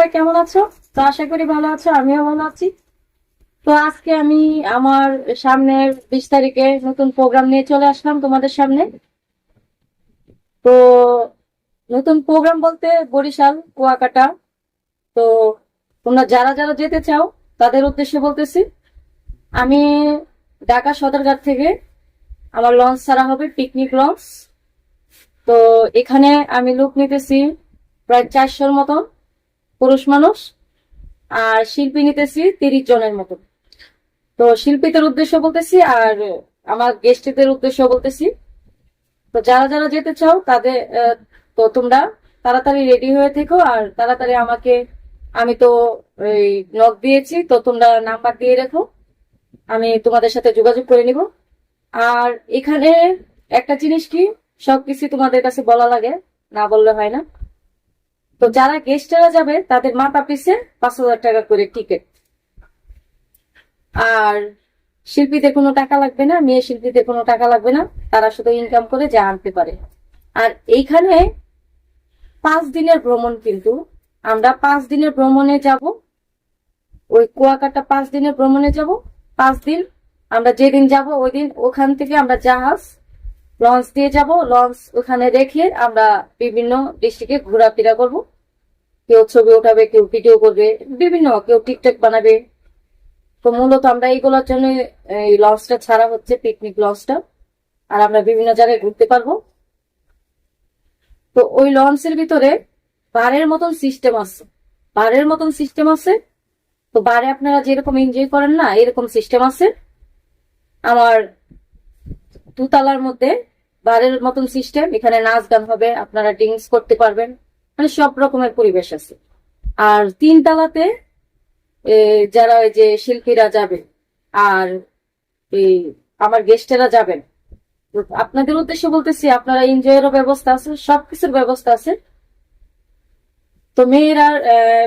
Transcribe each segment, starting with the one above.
সবাই কেমন আছো? তো আশা করি ভালো আছো, আমিও ভালো আছি। তো আজকে আমি আমার সামনের বিশ তারিখে নতুন প্রোগ্রাম নিয়ে চলে আসলাম তোমাদের সামনে। তো নতুন প্রোগ্রাম বলতে বরিশাল, কুয়াকাটা। তো তোমরা যারা যারা যেতে চাও, তাদের উদ্দেশ্যে বলতেছি, আমি ঢাকা সদরঘাট থেকে আমার লঞ্চ ছাড়া হবে পিকনিক লঞ্চ তো এখানে আমি লুক নিতেছি প্রায় চারশোর মতন। পুরুষ মানুষ, আর শিল্পী নিতেছি তিরিশ জনের মতো। তো শিল্পীদের উদ্দেশ্য বলতেছি, আর আমার গেস্টদের উদ্দেশ্য বলতেছি। তো যারা যারা যেতে চাও, তাদের তো তোমরা তাড়াতাড়ি রেডি হয়ে থেকো, আর তাড়াতাড়ি আমাকে, আমি তো এই নক দিয়েছি, তো তোমরা নাম্বার দিয়ে রেখো। আমি তোমাদের সাথে যোগাযোগ করে নিব। আর এখানে একটা জিনিস কি, সবকিছু তোমাদের কাছে বলা লাগে, না বললে হয় না। তো যারা গেস্টেরা যাবে, তাদের মাথা পিছে পাঁচ হাজার টাকা করে টিকিট আর শিল্পীদের কোনো টাকা লাগবে না, মেয়ে শিল্পীদের কোনো টাকা লাগবে না, তারা শুধু ইনকাম করে যা আনতে পারে। আর এইখানে পাঁচ দিনের ভ্রমণ কিন্তু, আমরা পাঁচ দিনের ভ্রমণে যাব, ওই কুয়াকাটা পাঁচ দিনের ভ্রমণে যাব, পাঁচ দিন আমরা যেদিন যাব ওই দিন ওখান থেকে আমরা জাহাজ, লঞ্চ দিয়ে যাব, লঞ্চ ওখানে রেখে আমরা বিভিন্ন ডিস্ট্রিক্টে ঘোরাফেরা করব। কেউ ছবি উঠাবে, কেউ ভিডিও করবে, বিভিন্ন, কেউ টিকটক বানাবে। তো মূলত আমরা এইগুলোর জন্য, এই লঞ্চটা ছাড়া হচ্ছে পিকনিক লঞ্চটা আর আমরা বিভিন্ন জায়গায় ঘুরতে পারব। তো ওই লঞ্চের ভিতরে বারের মতন সিস্টেম আছে। বারের মতন সিস্টেম আছে। তো বারে আপনারা যেরকম এনজয় করেন না, এরকম সিস্টেম আছে। আমার দুতলার মধ্যে বারের মতন সিস্টেম এখানে নাচ গান হবে, আপনারা ড্রিঙ্কস করতে পারবেন। মানে সব রকমের পরিবেশ আছে। আর তিন তালাতে এ, যারা ওই যে শিল্পীরা যাবে আর এই আমার গেস্টেরা যাবেন আপনাদের উদ্দেশ্যে বলতেছি আপনারা এনজয়েরও ব্যবস্থা আছে সবকিছুর ব্যবস্থা আছে। তো মেয়েরা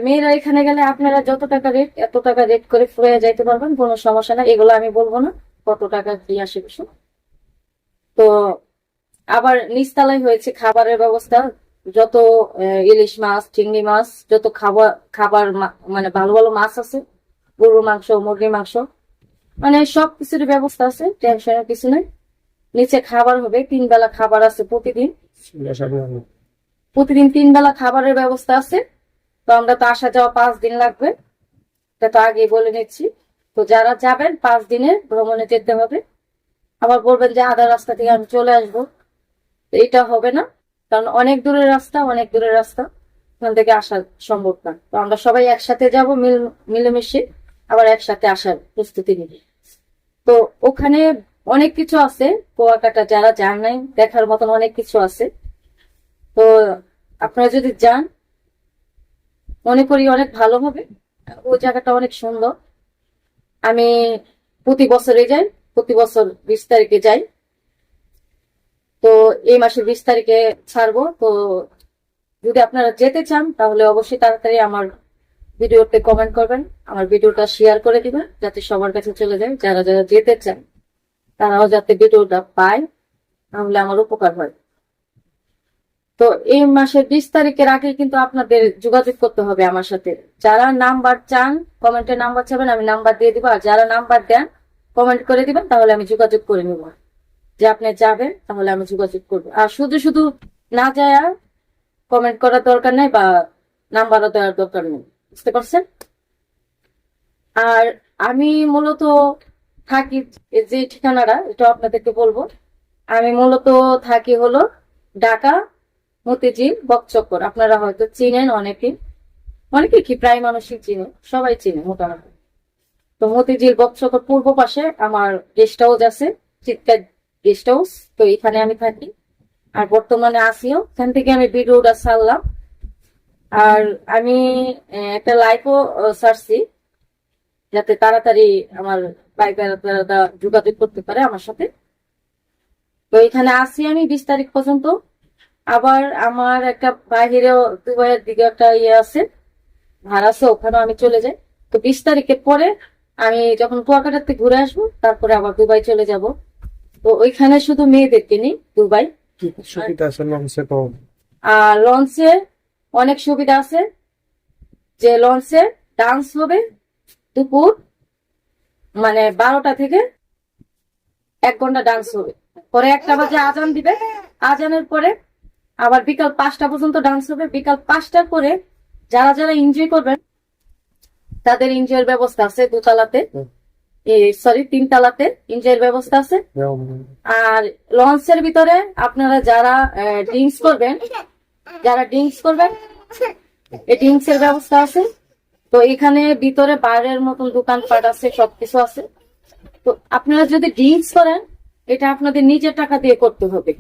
মেয়েরা এখানে গেলে আপনারা যত টাকা রেট এত টাকা রেট করে ফুরে যাইতে পারবেন কোনো সমস্যা না এগুলো আমি বলব না কত টাকা কি আসে কিছু তো আবার নিচতলায় হয়েছে খাবারের ব্যবস্থা যত ইলিশ মাছ, চিংড়ি মাছ, যত খাবার খাবার মানে ভালো ভালো মাছ আছে, গরুর মাংস, মুরগির মাংস মানে সব কিছুর ব্যবস্থা আছে, টেনশনের কিছু নেই। নিচে খাবার হবে, তিন বেলা খাবার আছে প্রতিদিন। প্রতিদিন তিন বেলা খাবারের ব্যবস্থা আছে, তো আমরা তো আসা যাওয়া পাঁচ দিন লাগবে। এটা তো আগেই বলে নিচ্ছি। তো যারা যাবেন, পাঁচ দিনের ভ্রমণে যেতে হবে। আবার বলবেন যে আধা রাস্তা থেকে আমি চলে আসব। এটা হবে না। কারণ অনেক দূরের রাস্তা, অনেক দূরের রাস্তা। ওখান থেকে আসা সম্ভব না। তো আমরা সবাই একসাথে যাব, মিল, মিলেমিশে আবার একসাথে আসার প্রস্তুতি নিই তো ওখানে অনেক কিছু আছে, কুয়াকাটা যারা যান নাই, দেখার মতন অনেক কিছু আছে। তো আপনারা যদি যান, মনে করি অনেক ভালো হবে। ওই জায়গাটা অনেক সুন্দর। আমি প্রতি বছরে যাই, প্রতি বছর বিশ তারিখে যাই। তো এই মাসের বিশ তারিখে ছাড়বো। তো যদি আপনারা যেতে চান, তাহলে অবশ্যই তাড়াতাড়ি আমার ভিডিওতে কমেন্ট করবেন, আমার ভিডিওটা শেয়ার করে দিবেন, যাতে সবার কাছে চলে যায়। যারা যারা যেতে চান, তারাও যাতে ভিডিওটা পায়, তাহলে আমার উপকার হয়। তো এই মাসের বিশ তারিখের আগে কিন্তু আপনাদের যোগাযোগ করতে হবে আমার সাথে। যারা নাম্বার চান কমেন্টে নাম্বার চাবেন, আমি নাম্বার দিয়ে দিব। আর যারা নাম্বার দেন কমেন্ট করে দিবেন, তাহলে আমি যোগাযোগ করে নিব। যে আপনি যাবেন, তাহলে আমি যোগাযোগ করব। আর শুধু শুধু না যায় কমেন্ট করার দরকার নেই বা নাম্বারও দেওয়ার দরকার নেই। বুঝতে পারছেন? আর আমি মূলত থাকি যে ঠিকানাটা এটা আপনাদেরকে বলব। আমি মূলত থাকি হলো ঢাকা, মতিঝিল, বকচক্কর। আপনারা হয়তো চিনেন অনেকে। অনেকে কি প্রায় মানুষই চিনে, সবাই চিনে মোটামুটি। তো মতিঝিল, বকচক্কর পূর্ব পাশে আমার গেস্ট হাউস আছে, চিৎকার গেস্ট হাউস তো এখানে আমি থাকি। আর বর্তমানে আসিও এখান থেকে আমি ভিডিওটা ছাড়লাম। আর আমি একটা লাইভও সারছি যাতে তাড়াতাড়ি আমার বাইকাররা যোগাযোগ করতে পারে আমার সাথে। তো এখানে আসি আমি বিশ তারিখ পর্যন্ত। আবার আমার একটা বাহিরেও দুবাইয়ের দিকে একটা ইয়ে আছে, ভাড়া আছে, ওখানেও আমি চলে যাই। তো বিশ তারিখের পরে আমি যখন কুয়াকাটাতে ঘুরে আসব, তারপরে আবার দুবাই চলে যাব। তো ওইখানে শুধু মেয়েদেরকে নেই দুবাই। সুবিধা আছে লঞ্চে আর লঞ্চে অনেক সুবিধা আছে যে লঞ্চে ডান্স হবে দুপুর মানে বারোটা থেকে এক ঘণ্টা ডান্স হবে। পরে একটা বাজে আজান দিবে আজানের পরে আবার বিকাল পাঁচটা পর্যন্ত ডান্স হবে। বিকাল পাঁচটার পরে যারা যারা এনজয় করবেন তাদের এনজয়ের ব্যবস্থা আছে দুতলাতে। সরি তিন তালাতে এনজয়ের ব্যবস্থা আছে। আর লঞ্চের ভিতরে আপনারা যারা ড্রিঙ্কস করবেন, যারা ড্রিঙ্কস করবেন, এই ড্রিঙ্কস এর ব্যবস্থা আছে। তো এখানে ভিতরে বাইরের মতন দোকানপাট আছে, সবকিছু আছে। তো আপনারা যদি ড্রিঙ্কস করেন, এটা আপনাদের নিজের টাকা দিয়ে করতে হবে।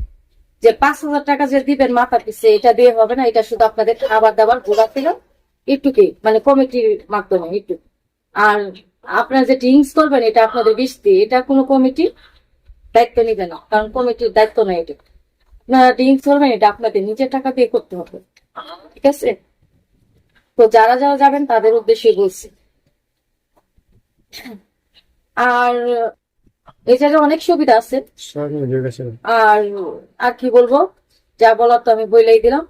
যে পাঁচ হাজার টাকা যে দিবেন মাথা পিছে এটা দিয়ে হবে না, এটা শুধু আপনাদের খাবার দাবার ঘোরা থেকে একটুকি মানে কমিটির মাধ্যমে একটু আর আপনারা যে ড্রিঙ্কস করবেন এটা আপনাদের বৃষ্টি এটা কোনো কমিটি দায়িত্ব নিবে না কারণ কমিটির দায়িত্ব নয় এটা। আপনারা ড্রিঙ্কস করবেন এটা আপনাদের নিজের টাকা দিয়ে করতে হবে ঠিক আছে? তো যারা যারা যাবেন তাদের উদ্দেশ্যে বলছি। আর জায়গায় অনেক সুবিধা আছে। আর আর কি বলব? যা বলার তো আমি বলেই দিলাম।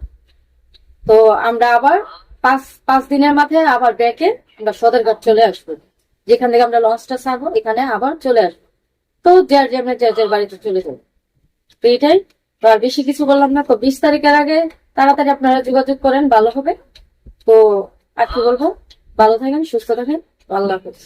তো আমরা আবার পাঁচ পাঁচ দিনের মাথায় আবার ব্যাকে আমরা সদরঘাট চলে আসব। যেখান থেকে আমরা লঞ্চটা ছাড়বো, এখানে আবার চলে আসব। তো যার যেমন যার যার বাড়িতে চলে যাব। তো এটাই। তো আর বেশি কিছু বললাম না। তো বিশ তারিখের আগে তাড়াতাড়ি আপনারা যোগাযোগ করেন, ভালো হবে। তো আর কি বলব? ভালো থাকেন, সুস্থ থাকেন। আল্লাহ হাফেজ।